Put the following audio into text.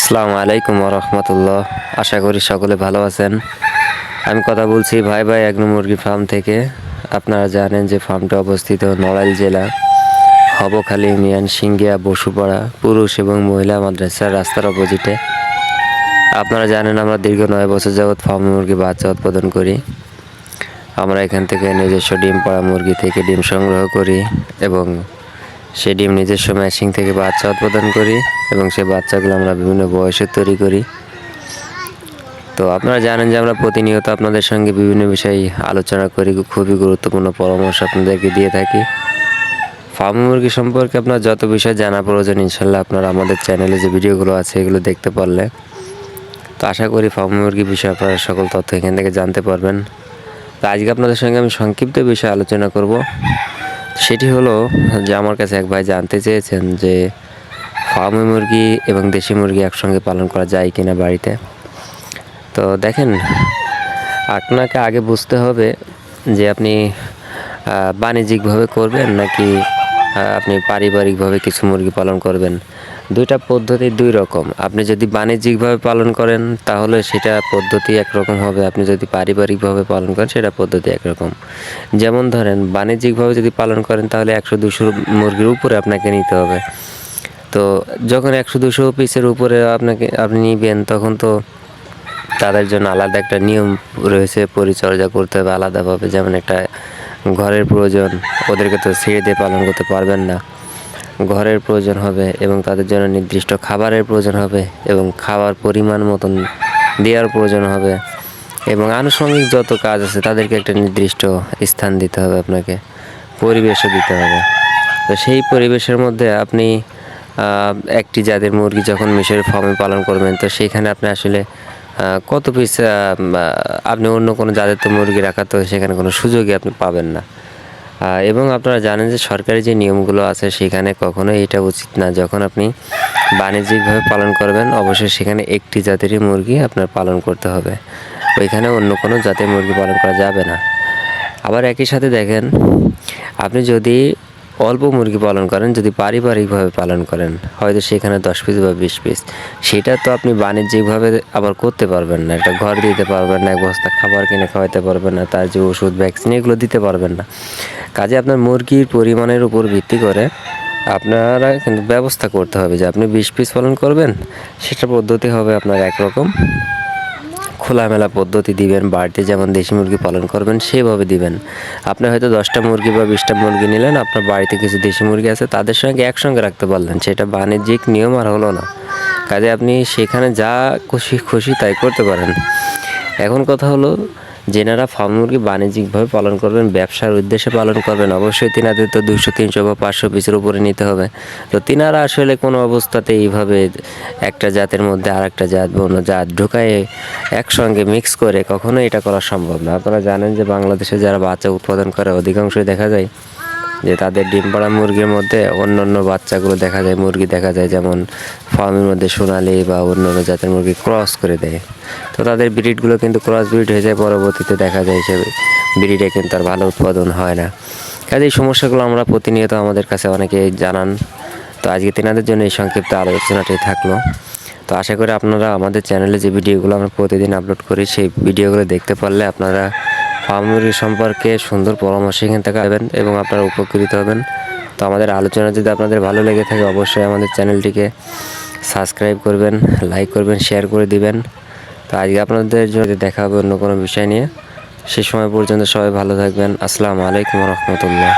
আসসালামু আলাইকুম রহমতুল্লাহ। আশা করি সকলে ভালো আছেন। আমি কথা বলছি ভাই ভাই এক মুরগি ফার্ম থেকে। আপনারা জানেন যে ফার্মটা অবস্থিত নড়াইল জেলা, হবখালী ইউনিয়ন সিঙ্গিয়া, বসুপাড়া, পুরুষ এবং মহিলা মাদ্রাসার রাস্তার অপোজিটে। আপনারা জানেন আমরা দীর্ঘ নয় বছর যাবৎ ফার্ম মুরগি বাচ্চা উৎপাদন করি। আমরা এখান থেকে নিজস্ব ডিম পাড়া মুরগি থেকে ডিম সংগ্রহ করি এবং সেই ডিম নিজস্ব ম্যাশিং থেকে বাচ্চা উৎপাদন করি এবং সেই বাচ্চাগুলো আমরা বিভিন্ন বয়সে তৈরি করি। তো আপনারা জানেন যে আমরা প্রতিনিয়ত আপনাদের সঙ্গে বিভিন্ন বিষয়ে আলোচনা করি, খুবই গুরুত্বপূর্ণ পরামর্শ আপনাদেরকে দিয়ে থাকি। ফার্ম মুরগি সম্পর্কে আপনার যত বিষয় জানা প্রয়োজন, ইনশাল্লাহ আপনারা আমাদের চ্যানেলে যে ভিডিওগুলো আছে এগুলো দেখতে পারলে। তো আশা করি ফার্ম মুরগি বিষয়ে আপনারা সকল তথ্য এখান থেকে জানতে পারবেন। তো আজকে আপনাদের সঙ্গে আমি সংক্ষিপ্ত বিষয়ে আলোচনা করব। সেটি হলো যে আমার কাছে এক ভাই জানতে চেয়েছেন যে ফার্মে মুরগি এবং দেশি মুরগি একসঙ্গে পালন করা যায় কিনা বাড়িতে। তো দেখেন, আপনাকে আগে বুঝতে হবে যে আপনি বাণিজ্যিকভাবে করবেন নাকি আপনি পারিবারিকভাবে কিছু মুরগি পালন করবেন। দুইটা পদ্ধতি দুই রকম। আপনি যদি বাণিজ্যিকভাবে পালন করেন, তাহলে সেটা পদ্ধতি একরকম হবে। আপনি যদি পারিবারিকভাবে পালন করেন, সেটা পদ্ধতি একরকম। যেমন ধরেন, বাণিজ্যিকভাবে যদি পালন করেন, তাহলে একশো দুশো মুরগির উপরে আপনাকে নিতে হবে। তো যখন একশো দুশো পিসের উপরে আপনাকে, আপনি নিবেন, তখন তো তাদের জন্য আলাদা একটা নিয়ম রয়েছে, পরিচর্যা করতে হবে আলাদাভাবে। যেমন একটা ঘরের প্রয়োজন ওদেরকে তো ছেড়ে দিয়ে পালন করতে পারবেন না। ঘরের প্রয়োজন হবে এবং তাদের জন্য নির্দিষ্ট খাবারের প্রয়োজন হবে এবং খাবার পরিমাণ মতন দেওয়ার প্রয়োজন হবে এবং আনুষঙ্গিক যত কাজ আছে তাদেরকে একটা নির্দিষ্ট স্থান দিতে হবে আপনাকে, পরিবেশও দিতে হবে। তো সেই পরিবেশের মধ্যে আপনি একটি জাতের মুরগি যখন মিশরের ফার্মে পালন করবেন, তো সেখানে আপনি আসলে কত পিস আপনি অন্য কোনো জাতের তো মুরগি রাখার তো সেখানে কোনো সুযোগই আপনি পাবেন না। এবং আপনারা জানেন যে সরকারি যে নিয়মগুলো আছে সেখানে কখনোই এটা উচিত না। যখন আপনি বাণিজ্যিকভাবে পালন করবেন, অবশ্যই সেখানে একটি জাতেরই মুরগি আপনার পালন করতে হবে। ওইখানে অন্য কোনো জাতের মুরগি পালন করা যাবে না। আবার একই সাথে দেখেন, আপনি যদি অল্প মুরগি পালন করেন, যদি পারিবারিকভাবে পালন করেন, হয়তো সেখানে দশ পিস বা বিশ পিস। সেটা তো আপনি বাণিজ্যিকভাবে আবার করতে পারবেন না। একটা ঘর দিতে পারবেন না, এক বস্তা খাবার কিনে খাওয়াতে পারবেন না, তার যে ওষুধ ভ্যাকসিন এগুলো দিতে পারবেন না। কাজে আপনার মুরগির পরিমাণের উপর ভিত্তি করে আপনারা কিন্তু ব্যবস্থা করতে হবে যে আপনি বিশ পিস পালন করবেন, সেটা পদ্ধতি হবে আপনার একরকম। খোলামেলা পদ্ধতি দিবেন, বাড়িতে যেমন দেশি মুরগি পালন করবেন, সেভাবে দিবেন। আপনি হয়তো দশটা মুরগি বা বিশটা মুরগি নিলেন, আপনার বাড়িতে কিছু দেশি মুরগি আছে, তাদের সঙ্গে একসঙ্গে রাখতে পারলেন, সেটা বাণিজ্যিক নিয়ম আর হলো না। কাজে আপনি সেখানে যা খুশি খুশি তাই করতে পারেন। এখন কথা হলো যেনারা ফার্ম মুরগি বাণিজ্যিকভাবে পালন করবেন, ব্যবসার উদ্দেশ্যে পালন করবেন। অবশ্যই তিনাদের তো দুশো তিনশো বা পাঁচশো পিসের উপরে নিতে হবে। তো তিনারা আসলে কোনো অবস্থাতে এইভাবে একটা জাতের মধ্যে আর একটা জাত অন্য জাত ঢুকায় একসঙ্গে মিক্স করে কখনোই এটা করা সম্ভব না। আপনারা জানেন যে বাংলাদেশে যারা বাচ্চা উৎপাদন করে, অধিকাংশই দেখা যায় যে তাদের ডিম পাড়া মুরগির মধ্যে অন্য অন্য বাচ্চাগুলো দেখা যায়, মুরগি দেখা যায় যেমন ফার্মের মধ্যে সোনালি বা অন্য অন্য জাতের মুরগি ক্রস করে দেয়। তো তাদের ব্রিডগুলো কিন্তু ক্রস ব্রিড হয়ে যায়, পরবর্তীতে দেখা যায় সে ব্রিডে কিন্তু আর ভালো উৎপাদন হয় না। কাজে এই সমস্যাগুলো আমরা প্রতিনিয়ত আমাদের কাছে অনেকে জানান। তো আজকে তেনাদের জন্য এই সংক্ষিপ্ত আলোচনাটাই থাকল। তো আশা করি আপনারা আমাদের চ্যানেলে যে ভিডিওগুলো আমরা প্রতিদিন আপলোড করি, সেই ভিডিওগুলো দেখতে পারলে আপনারা ফার্ম মুরগি সম্পর্কে সুন্দর পরামর্শ এখান থেকে পাবেন এবং আপনারা উপকৃত হবেন। তো আমাদের আলোচনা যদি আপনাদের ভালো লেগে থাকে, অবশ্যই আমাদের চ্যানেলটিকে সাবস্ক্রাইব করবেন, লাইক করবেন, শেয়ার করে দিবেন। তো আজকে আপনাদের যদি দেখা হবে অন্য কোনো বিষয় নিয়ে, সে সময় পর্যন্ত সবাই ভালো থাকবেন। আসসালামু আলাইকুম রহমতুল্লাহ।